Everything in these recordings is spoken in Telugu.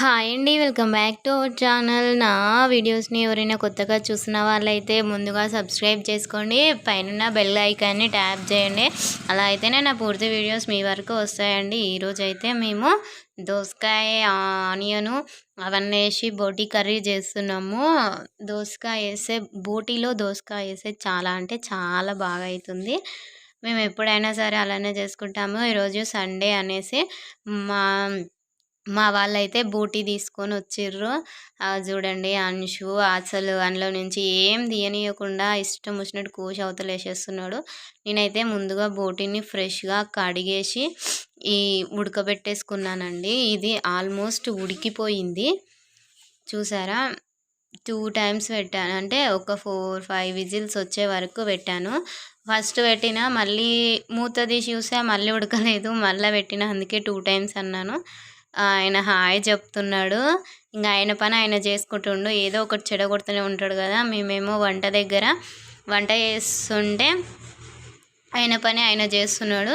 హాయ్ అండి welcome back to our channel. నా వీడియోస్ని ఎవరైనా కొత్తగా చూసిన వాళ్ళైతే ముందుగా సబ్స్క్రైబ్ చేసుకోండి. పైన బెల్ ఐకాన్ని ట్యాప్ చేయండి. అలా అయితేనే నా పూర్తి వీడియోస్ మీ వరకు వస్తాయండి. ఈరోజు అయితే మేము దోసకాయ ఆనియను అవన్నీ వేసి బోటీ కర్రీ చేస్తున్నాము. దోసకాయ వేసే బోటీలో దోసకాయ వేసే చాలా అంటే చాలా బాగా అవుతుంది మేము ఎప్పుడైనా సరే అలానే చేసుకుంటాము. ఈరోజు సండే అనేసి మా మా వాళ్ళైతే బూటీ తీసుకొని వచ్చిర్రు. చూడండి అంశు అసలు అందులో నుంచి ఏం తీయనీయకుండా ఇష్టం వచ్చినట్టు కోసి అవతలేసేస్తున్నాడు నేనైతే ముందుగా బోటీని ఫ్రెష్గా కడిగేసి ఈ ఉడకబెట్టేసుకున్నానండి. ఇది ఆల్మోస్ట్ ఉడికిపోయింది. చూసారా? టూ టైమ్స్ పెట్టాను. అంటే ఒక ఫోర్ ఫైవ్ విజిల్స్ వచ్చే వరకు పెట్టాను. ఫస్ట్ పెట్టిన మళ్ళీ మూత తీసి చూసా మళ్ళీ ఉడకలేదు. మళ్ళీ పెట్టిన అందుకే టూ టైమ్స్ అన్నాను. ఆయన హాయ్ చెప్తున్నాడు. ఇంకా ఆయన పని ఆయన చేసుకుంటుండు. ఏదో ఒకటి చెడగొడుతూనే ఉంటాడు కదా. మేమేమో వంట దగ్గర వంట చేస్తుంటే ఆయన పని ఆయన చేస్తున్నాడు.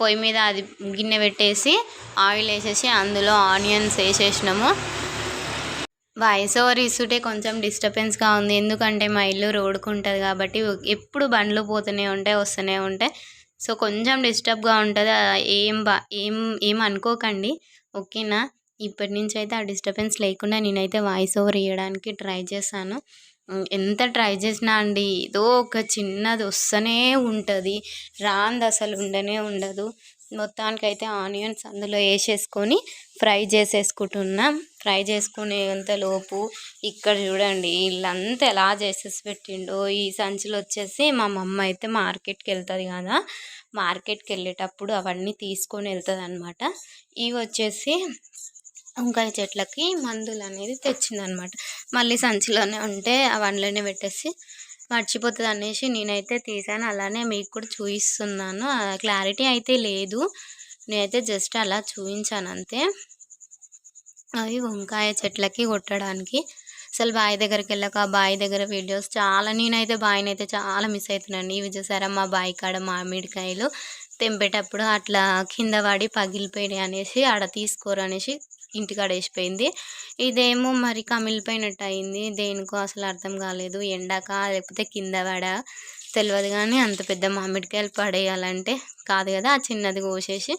పొయ్యి మీద అది గిన్నె పెట్టేసి ఆయిల్ వేసేసి అందులో ఆనియన్స్ వేసేసినాము. వాయిస్ ఓవర్ ఇస్తుంటే కొంచెం డిస్టర్బెన్స్గా ఉంది. ఎందుకంటే మా ఇల్లు రోడ్డుకు ఉంటుంది కాబట్టి ఎప్పుడు బండ్లు పోతూనే ఉంటాయి వస్తూనే ఉంటాయి సో కొంచెం డిస్టర్బ్గా ఉంటుంది. ఏం బా ఏం ఏం అనుకోకండి. ఓకేనా? ఇప్పటి నుంచి అయితే ఆ డిస్టర్బెన్స్ లేకుండా నేనైతే వాయిస్ ఓవర్ ఇవ్వడానికి ట్రై చేశాను. ఎంత ట్రై చేసినా అండి ఏదో ఒక చిన్నది వస్తూనే ఉంటుంది. రాంది అసలు ఉండనే ఉండదు. మొత్తానికైతే ఆనియన్స్ అందులో వేసేసుకొని ఫ్రై చేసేసుకుంటున్నాం. ఫ్రై చేసుకునేంతలోపు ఇక్కడ చూడండి వీళ్ళంతా ఎలా చేసేసి పెట్టిండో ఈ సంచులు వచ్చేసి మా మమ్మ అయితే మార్కెట్కి వెళ్తుంది కదా మార్కెట్కి వెళ్ళేటప్పుడు అవన్నీ తీసుకొని వెళ్తుంది అనమాట ఇవి వచ్చేసి వంకాయ చెట్లకి మందులు అనేది తెచ్చిందనమాట మళ్ళీ సంచిలోనే ఉంటే అవన్నీలోనే పెట్టేసి మర్చిపోతుంది అనేసి నేనైతే తీసాను. అలానే మీకు కూడా చూపిస్తున్నాను. క్లారిటీ అయితే లేదు. నేనైతే జస్ట్ అలా చూపించాను అంతే. అవి వంకాయ చెట్లకి కొట్టడానికి. అసలు బావి దగ్గరికి వెళ్ళక బావి దగ్గర వీడియోస్ చాలా నేనైతే బావిని అయితే చాలా మిస్ అవుతున్నాను. ఇవి చూసారా మా బావి కాడ మామిడికాయలు తెంపేటప్పుడు అట్లా కింద పడి పగిలిపోయినాయి అనేసి ఆడ తీసుకోరు అనేసి ఇంటికాడ వేసిపోయింది ఇదేమో మరి కమిలిపోయినట్టు అయింది దేనికో అసలు అర్థం కాలేదు. ఎండాక లేకపోతే కింద పడ తెలియదు కానీ అంత పెద్ద మామిడికాయలు పడేయాలంటే కాదు కదా ఆ చిన్నది కోసేసి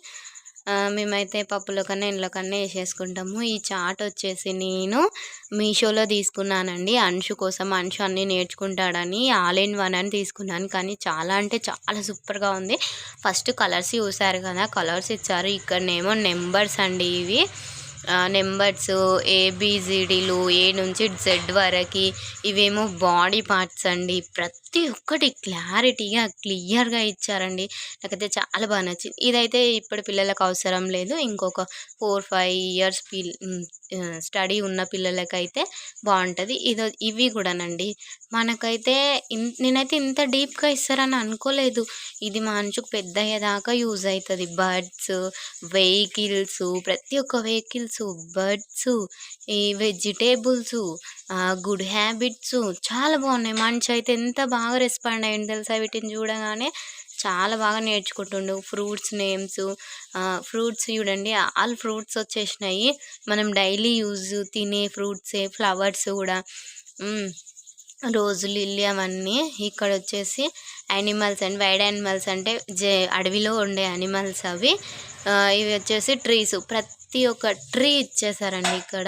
మేమైతే పప్పులో కన్నా ఇంట్లో కన్నా వేసేసుకుంటాము. ఈ చాట్ వచ్చేసి నేను మీషోలో తీసుకున్నానండి. అంశు కోసం అంశు అన్నీ నేర్చుకుంటాడని ఆల్ ఇన్ వన్ అని తీసుకున్నాను. కానీ చాలా అంటే చాలా సూపర్గా ఉంది. ఫస్ట్ కలర్స్ చూసారు కదా కలర్స్ ఇచ్చారు. ఇక్కడనేమో నెంబర్స్ అండి ఇవి. నెంబర్స్ ఏబిసిడీలు ఏ నుంచి జెడ్ వరకు ఇవేమో బాడీ పార్ట్స్ అండి. ప్రతి ప్రతి ఒక్కటి క్లారిటీగా క్లియర్గా ఇచ్చారండి. నాకైతే చాలా బాగా నచ్చింది. ఇదైతే ఇప్పుడు పిల్లలకు అవసరం లేదు. ఇంకొక ఫోర్ ఫైవ్ ఇయర్స్ పిల్ స్టడీ ఉన్న పిల్లలకైతే బాగుంటుంది ఇది ఇవి కూడానండి. మనకైతే నేనైతే ఇంత డీప్గా ఇస్తారని అనుకోలేదు. ఇది మనుషుకు పెద్ద అయ్యేదాకా యూజ్ అవుతుంది బర్డ్స్ వెహికల్స్ ప్రతి ఒక్క వెహికల్స్ బర్డ్స్ ఈ వెజిటేబుల్స్ గుడ్ హ్యాబిట్స్ చాలా బాగున్నాయి. మంచి అయితే ఎంత బాగా రెస్పాండ్ అయ్యింది తెలుసా? వీటిని చూడగానే చాలా బాగా నేర్చుకుంటుండు. ఫ్రూట్స్ నేమ్స్ ఫ్రూట్స్ చూడండి. ఆల్ ఫ్రూట్స్ వచ్చేసినాయి. మనం డైలీ యూజ్ తినే ఫ్రూట్సే ఫ్లవర్స్ కూడా. రోజు లిల్లీ అవన్నీ ఇక్కడ వచ్చేసి యానిమల్స్ అండ్ వైడ్ యానిమల్స్ అంటే జే అడవిలో ఉండే యానిమల్స్ అవి. ఇవి వచ్చేసి ట్రీస్ ప్రతి ఒక్క ట్రీ ఇచ్చేసారండి ఇక్కడ.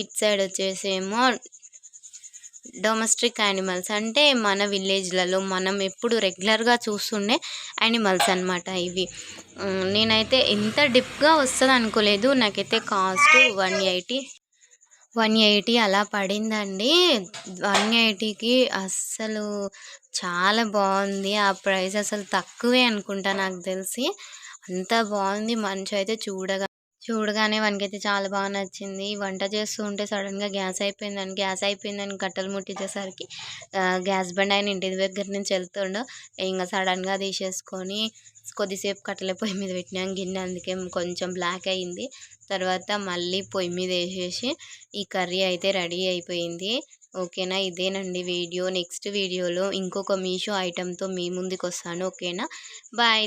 ఇట్ సైడ్ వచ్చేసి ఏమో డొమెస్టిక్ యానిమల్స్ అంటే మన విలేజ్లలో మనం ఎప్పుడు రెగ్యులర్గా చూస్తుండే యానిమల్స్ అనమాట ఇవి. నేనైతే ఎంత డిప్గా వస్తుంది అనుకోలేదు. నాకైతే cost one eighty one eighty అలా పడిందండి. వన్ ఎయిటీకి అస్సలు చాలా బాగుంది. ఆ ప్రైస్ అసలు తక్కువే అనుకుంటా నాకు తెలిసి. అంత బాగుంది. మంచి అయితే చూడగా చూడగానే వానికైతే చాలా బాగా నచ్చింది. వంట చేస్తూ ఉంటే సడన్గా గ్యాస్ అయిపోయిందని గ్యాస్ అయిపోయిందని కట్టెలు ముట్టించేసరికి గ్యాస్ బండ్ ఆయన ఇంటి దగ్గర నుంచి వెళ్తుండో. ఇంకా సడన్గా తీసేసుకొని కొద్దిసేపు కట్టెల పొయ్యి మీద పెట్టినాం గిన్నె. అందుకే కొంచెం బ్లాక్ అయ్యింది తర్వాత మళ్ళీ పొయ్యి మీద వేసేసి ఈ కర్రీ అయితే రెడీ అయిపోయింది. ఓకేనా? ఇదేనండి వీడియో. నెక్స్ట్ వీడియోలో ఇంకొక మీషో ఐటెంతో మీ ముందుకు వస్తాను ఓకేనా? బాయ్.